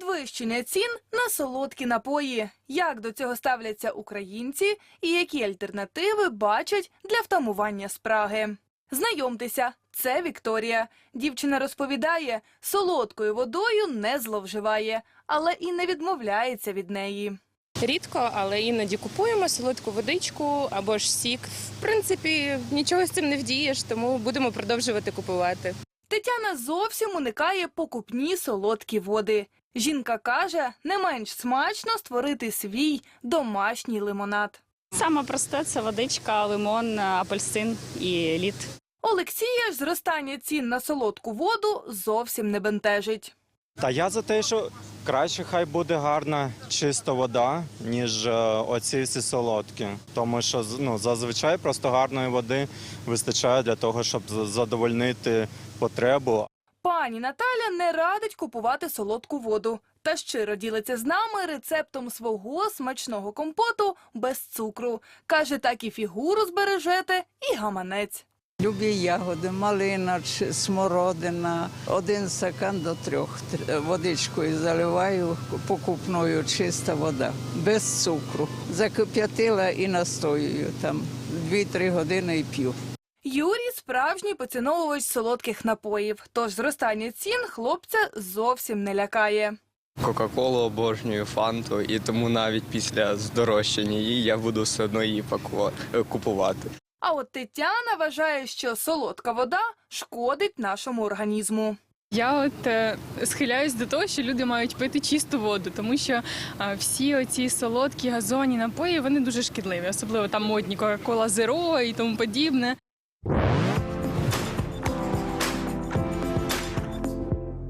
Підвищення цін на солодкі напої. Як до цього ставляться українці і які альтернативи бачать для втамування спраги? Знайомтеся, це Вікторія. Дівчина розповідає, солодкою водою не зловживає, але і не відмовляється від неї. Рідко, але іноді купуємо солодку водичку або ж сік. В принципі, нічого з цим не вдієш, тому будемо продовжувати купувати. Тетяна зовсім уникає покупні солодкі води. Жінка каже, не менш смачно створити свій домашній лимонад. Саме просте це водичка, лимон, апельсин і лід. Олексія ж зростання цін на солодку воду зовсім не бентежить. Та я за те, що краще хай буде гарна чиста вода, ніж е, оці всі солодкі. Тому що ну, зазвичай просто гарної води вистачає для того, щоб задовольнити потребу. Пані Наталя не радить купувати солодку воду та щиро ділиться з нами рецептом свого смачного компоту без цукру. Каже, так і фігуру збережете, і гаманець. Любі ягоди, малина, чи смородина. Один стакан до трьох. Тр- Водичкою заливаю покупною чиста вода, без цукру. Закип'ятила і настоюю там 2-3 години і п'ю. Юрій справжній поціновувач солодких напоїв, тож зростання цін хлопця зовсім не лякає. Кока-колу обожнюю, фанту, і тому навіть після здорожчання її я буду все одно її пакувати, е, купувати. А от Тетяна вважає, що солодка вода шкодить нашому організму. Я от е, схиляюсь до того, що люди мають пити чисту воду, тому що е, всі оці солодкі газонні напої вони дуже шкідливі, особливо там модні Кока-Кола Зеро і тому подібне.